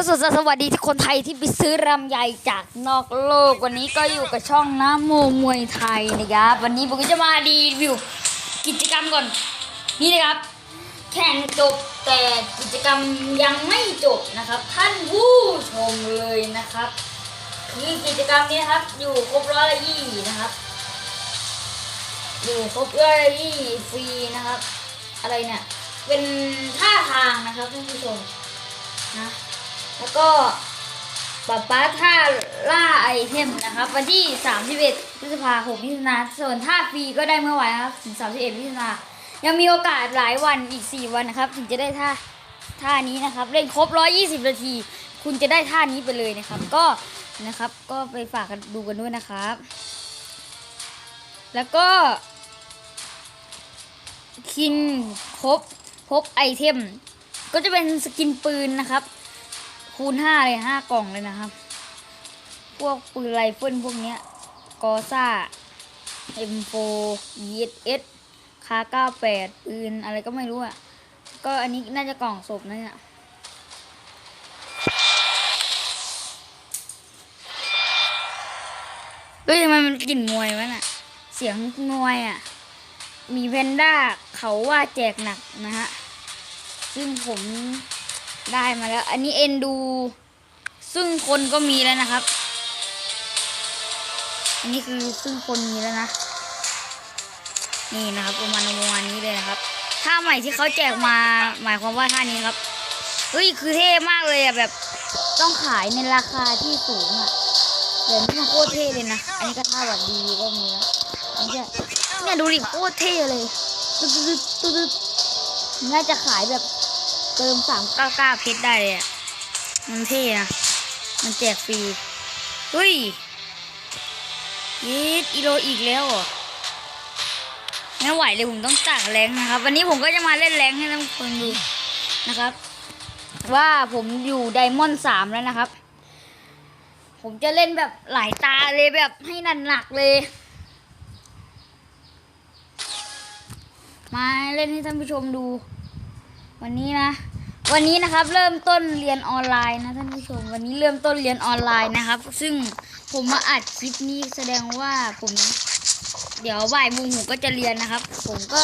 ก็สุดสวัสดีทุกคนไทยที่ไปซื้อรำไยจากนอกโลกวันนี้ก็อยู่กับช่องน้ำโมมวยไทยนะครับวันนี้ผมก็จะมารีวิวกิจกรรมก่อน นี่นะครับ แข่งจบแต่กิจกรรมยังไม่จบนะครับ ท่านผู้ชมเลยนะครับคือกิจกรรมนี้ครับ อยู่ครบร้อยยี่นะครับ อยู่ครบร้อยยี่ฟรีนะครับ อะไรเนี่ยเป็นท่าทางนะครับท่านผู้ชมนะ แล้วก็ป๊าป๊าท่าล่าไอเทมนะครับวันที่31พฤษภาคมมิถุนาส่วนท่าฟรีก็ได้เมื่อวานครับถึง31มิถุนายังมีโอกาสหลายวันอีก 4 วันนะครับ ถึงจะได้ท่าท่านี้นะครับ เล่นครบ 120 นาที คุณจะได้ท่านี้ไปเลยนะครับ ก็นะครับ ก็ไปฝากกันดูกันด้วยนะครับ แล้วก็คินครบพบไอเทม ก็จะเป็นสกินปืนนะครับ คูณห้าเลยห้ากล่องเลยนะครับ พวกปืนไรเฟิลพวกเนี้ยกอซ่า M4 ESS คา98ปืนอะไรก็ไม่รู้อะ ก็อันนี้น่าจะกล่องศพนะเนี่ยเฮ้ยทำไมมันกลิ่นมวยวะน่ะ เสียงมวยอะ มีแพนด้าเขาว่าแจกหนักนะฮะ ซึ่งผม ได้มาแล้ว อันนี้เอ็นดู ซึ่งคนก็มีแล้วนะครับ อันนี้คือซึ่งคนมีแล้วนะ นี่นะครับประมาณประมาณนี้เลยนะครับท่าใหม่ที่เขาแจกมาหมายความว่าท่านี้ครับเฮ้ยคือเท่มากเลยอะแบบต้องขายในราคาที่สูงอะเดี๋ยวนี้มันโคตรเท่เลยนะ อันนี้ก็ท่าแบบดีก็มีแล้วนนี้จะเนี่ยดูดิโคตรเท่เลยตึ๊ดตึ๊ดตึ๊ดน่าจะขายแบบ เติมสามเก้าเก้าเพชรได้เลยอะ มันเท่นะ มันแจกฟรีเฮ้ยยีดอีโรอีกแล้วเหรอไม่ไหวเลยผมต้องตักแรงนะครับ วันนี้ผมก็จะมาเล่นแรงให้ท่านผู้ชมดูนะครับ ว่าผมอยู่ไดมอนด์สามแล้วนะครับ ผมจะเล่นแบบหลายตาเลยแบบให้หนักเลย มาเล่นให้ท่านผู้ชมดู วันนี้นะ วันนี้นะครับเริ่มต้นเรียนออนไลน์นะท่านผู้ชม วันนี้เริ่มต้นเรียนออนไลน์นะครับ ซึ่งผมมาอัดคลิปนี้แสดงว่าผม เดี๋ยวบ่ายโมงผมก็จะเรียนนะครับ ผมก็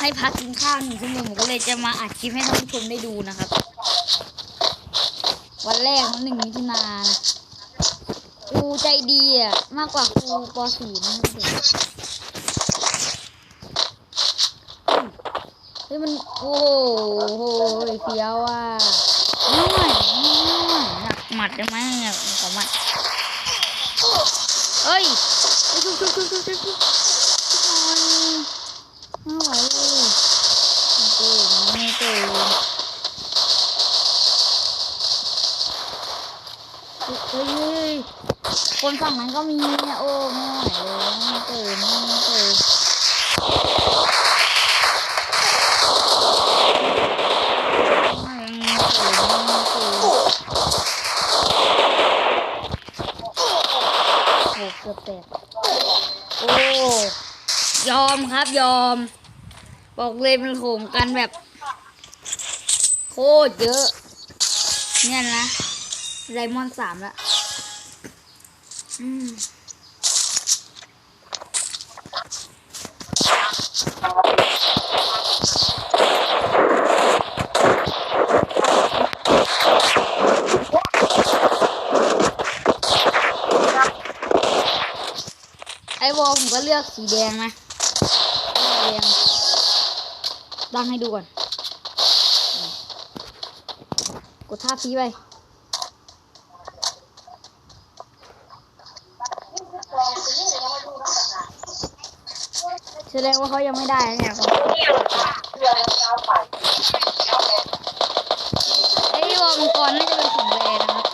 ให้พักกินข้าวหนึ่งชั่วโมงผมก็เลยจะมาอัดคลิปให้ท่านผู้ชมได้ดูนะครับ วันแรกหนึ่งมิถุนานะครูใจดีอะมากกว่าครูป .4 นะเด็ก ฮ้ยมันโอ้โหเฟี้ยวอะไม่ไหวหนักหมัดได้ไหมเนี่ยขอหมัดเอ้ยชุบชุบชุบชุบชุบชุบไม่ไหวเลยไม่ตื่นไม่ตื่นเฮ้ยเฮ้ยคนฝั่งนั้นก็มีเนี่ยโอ้ไม่ไหวเลยไม่ตื่นไม่ตื่น โอ้เกือบ แตกโอ้ ยอมครับยอม บอกเลยมันโขมกันแบบ โคตรเยอะ เนี่ยนะไดมอนสามละอืม ผมก็เลือกสีแดงนะแดงตั้งให้ดูก่อน กดท่าพีไปแสดงว่าเขายังไม่ได้เนี่ยไอวอลมังกรน่าจะเป็นของแรนะครับ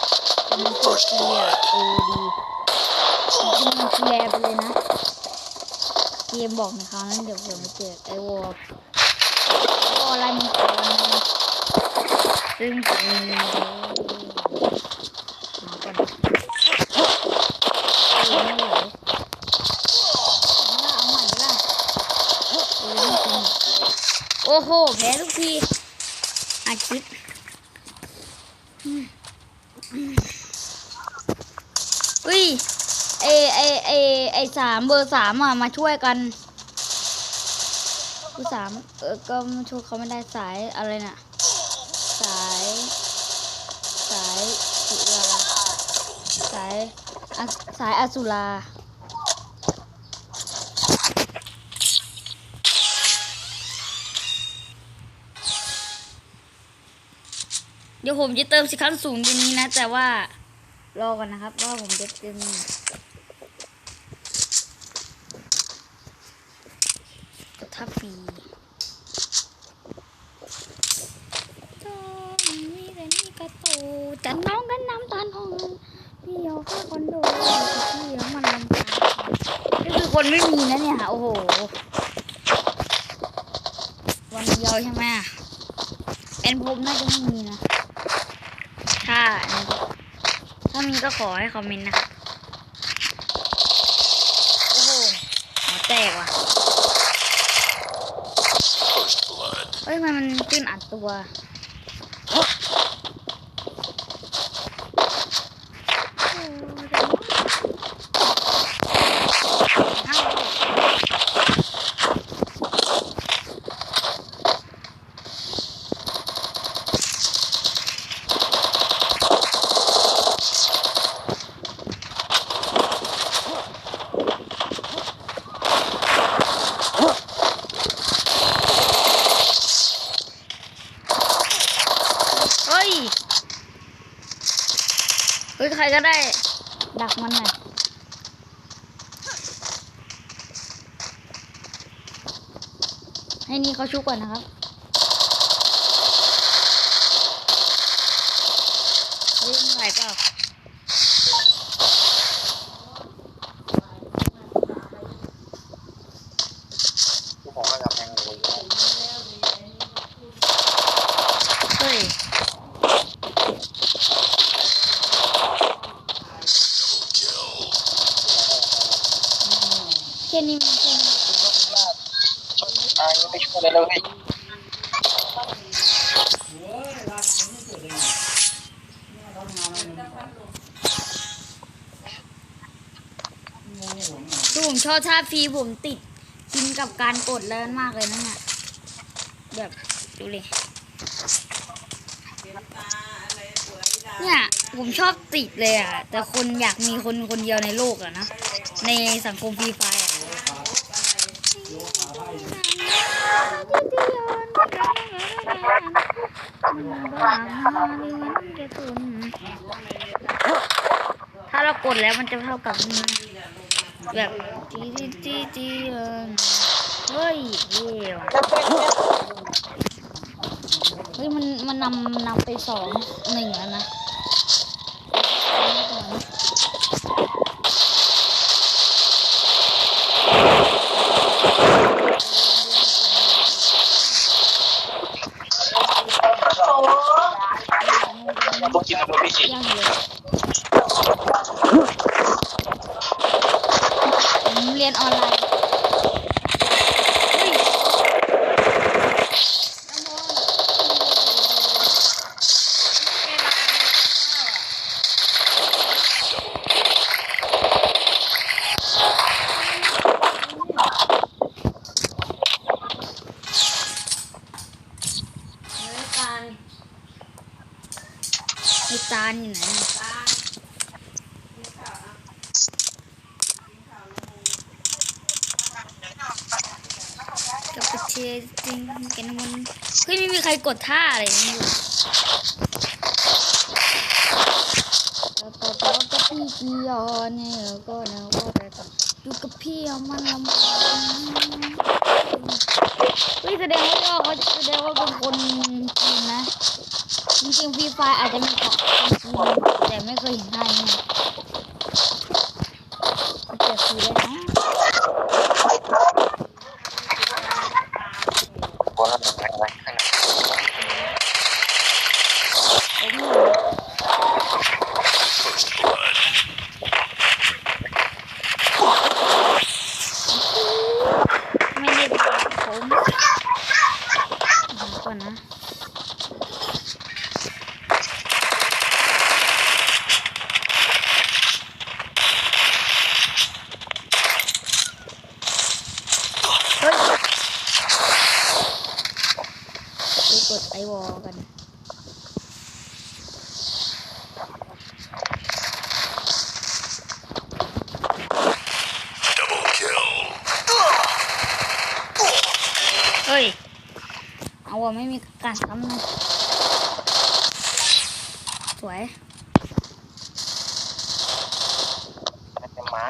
แต่มันกดดีอะเออดีมันคือแรไปเลยนะ มบอกในคราวนั้นเดี๋ยวผมมาเจอไอวอลวอลอะไรมังกรนะซึ่งผมมีมาก่อนโอ้โห แพ้ทุกทีอาชิตอืมอุ้ย ไอไอไอไอสามเบอร์สามอะมาช่วยกันเบอร์สามเออก็ช่วยเขาไม่ได้สายอะไรน่ะ สาย สายสุราสายสายอสุราเดี๋ยวผมจะเติมสิขั้นสูงตรงนี้นะ แต่ว่ารอก่อนนะครับ ว่าผมจะเติม ถ้าฟรีต้องมีแต่นี่กระโตจันน้องกันน้ำตาลทองพี่เอาค่าคอนโดพี่เอามันลำตาลนี่คือคนไม่มีนะเนี่ยโอ้โห วันเดียวใช่ไหมเป็นผมน่าจะไม่มีนะ ถ้าอันนี้ถ้ามีก็ขอให้คอมเมนต์นะครับโอ้โหหัวแตกว่ะ เฮ้ยมันมันขึ้นอัดตัวเฮ้ย เฮ้ย ใคร ก็ได้ ดักมันหน่อยให้นี่เขาชุกก่อนนะครับ เฮ้ยมึงไหวเปล่า ทุกคนก็จะแพงเลย เฮ้ย Kill. แค่นี้มันแค่นี้ อ่ายังไม่ช่วย เลยผมชอบท่าฟรีผมติดกินกับการกดแล้วมากเลยนะเนี่ยแบบดูเลยเนี่ยผมชอบติดเลยอะ แต่คนอยากมีคนคนเดียวในโลกอะนะ ในสังคมฟรีไฟ ถ้าเรากดแล้วมันจะเท่ากับนี้แบบจีจีจีจีเฮ้ยเยี่ยมเฮ้ยมันมันนำนำไปสองหนึ่งแล้วนะ พวกกินมันพี่สิ ยังเลย ผมเรียนออนไลน์เฮ้ย ไอ้ตาลอยู่ไหนอะ กับประเทศจริงกันมันเฮ้ยไม่มีใครกดท่าอะไรนี่อยู่แล้วก็ต่อกับพี่กียอนเนี่ยก็นะว่าแต่ก็อยู่กับพี่เอามันลำบากเฮ้ยแสดงว่าเขาแสดงว่าเป็นคนจีนนะจริงๆฟรีไฟอาจจะมีของจริงแต่ไม่เคยเห็นท่านี้นะเจ็บฟรีเลยนะ คนละหนึ่งอะไรข้างใน โอ้โห First blood. ไม่ได้บอกผมหาก่อนนะ กดไอ วอลกัน Double kill. เฮ้ย เอาว่ะไม่มีการทำนะสวย เป็นหมา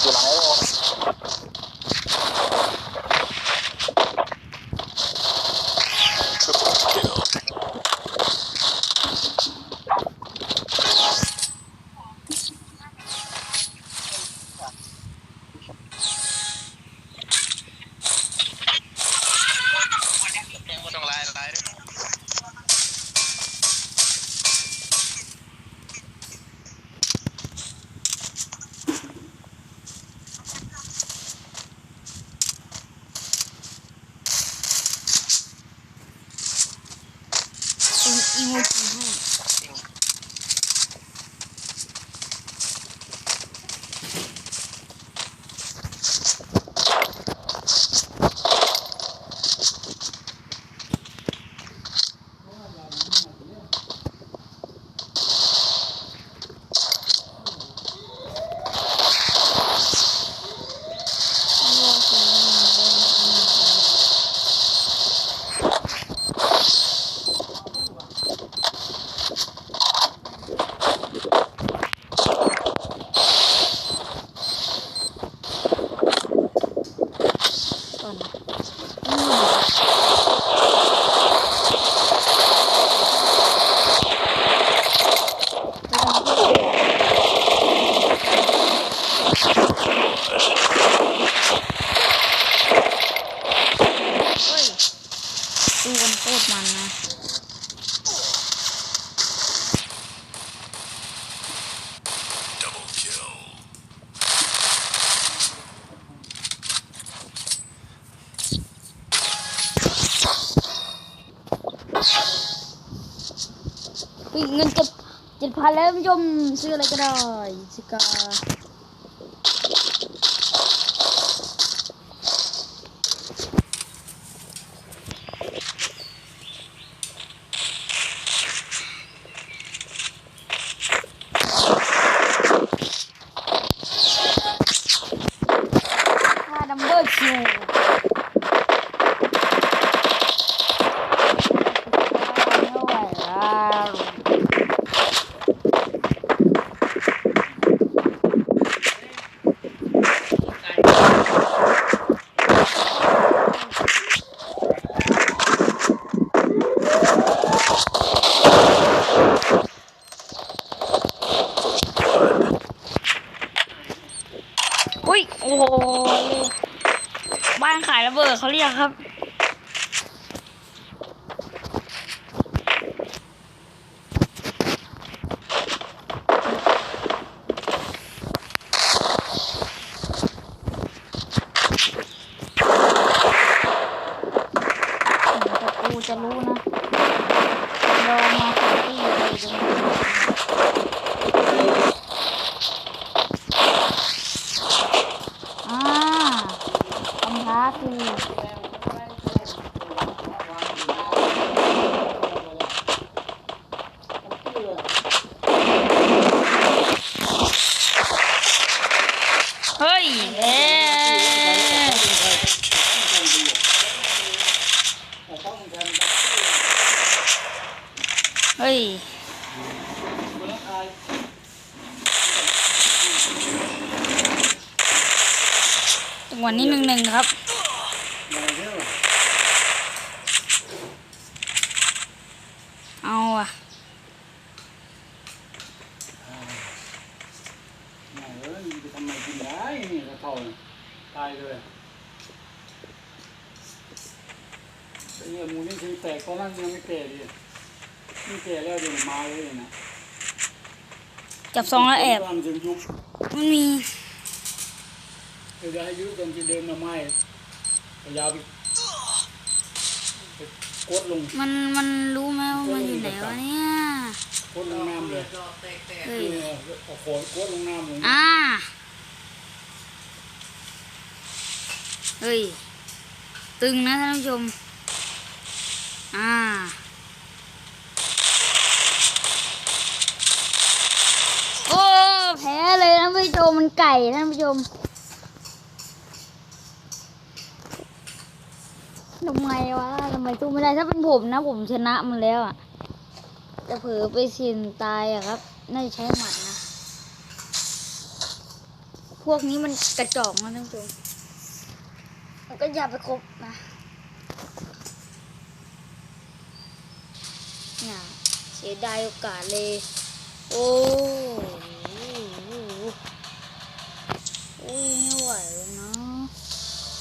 อยู่หลังไอ้โว Triple kill. ต้องไล่ไล่ด้วย เป็นอีโมจิให้ ก่อนนะอืมไม่ต้องพูดเฮ้ย ดูกันโคตรมันนะ Double kill. เฮ้ยเงินเจ็ดเจ็ดพันแล้วคุณผู้ชมซื้ออะไรก็ได้สกาค่าดัมเบิลคิวไม่ไหวแล้ว อุ้ย โอ้โห บ้านขายระ เขาเรียกครับ กูจะรู้นะลองมาสักที่เลยตรงนี้อ่าคำท้าคือเฮ้ยเอ๊ะ เฮ้ยจังหวะนี้หนึ่งหนึ่งครับเอาอะเออมันจะทำไมกินได้นี่กระเท่าตายเลยไอ้เนี่ยหมูนี่คือแตกตอนนั้นยังไม่แก่ดิ นี่แก่แล้วเดี๋ยวมันมาเลยนะจับซองแล้วแอบ ตอนถึงยุคมันมี เดี๋ยวอายุตอนที่เดินมาไหม้พยายามไปไปกดลงมันมันรู้ไหมว่ามันอยู่ไหนวะเนี่ย กดลงน้ำเลยเฮ้ย เออเอาขอนกดลงน้ำลงอ่า เฮ้ย ตึงนะท่านผู้ชม อ่า โอ้แพ้ เลยท่านผู้ชมมันไก่ท่านผู้ชมทำไมวะทำไมสู้ไม่ได้ถ้าเป็นผมนะ ผมชนะมันแล้วอะจะเผลอไปสี่ยงตายอะครับ น่าจะใช้หมัดนะ พวกนี้มันกระจอกนะท่านผู้ชมมันก็อย่าไปคบนะเนี่ยเสียดายโอกาสเลย โอ้ อ้ยไม่ไหวแล้วนะ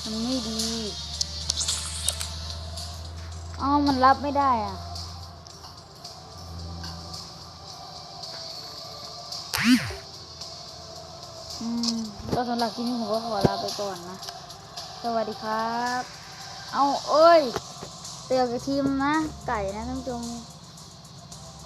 มันไม่ดีอ้าวมันรับไม่ได้อะอืมก็สำหรับที่นี้ผมก็ขอลาไปก่อนนะ สวัสดีครับ เอาเอ้ยเตือนกับทีมนะ ไก่นะท่านผู้ชม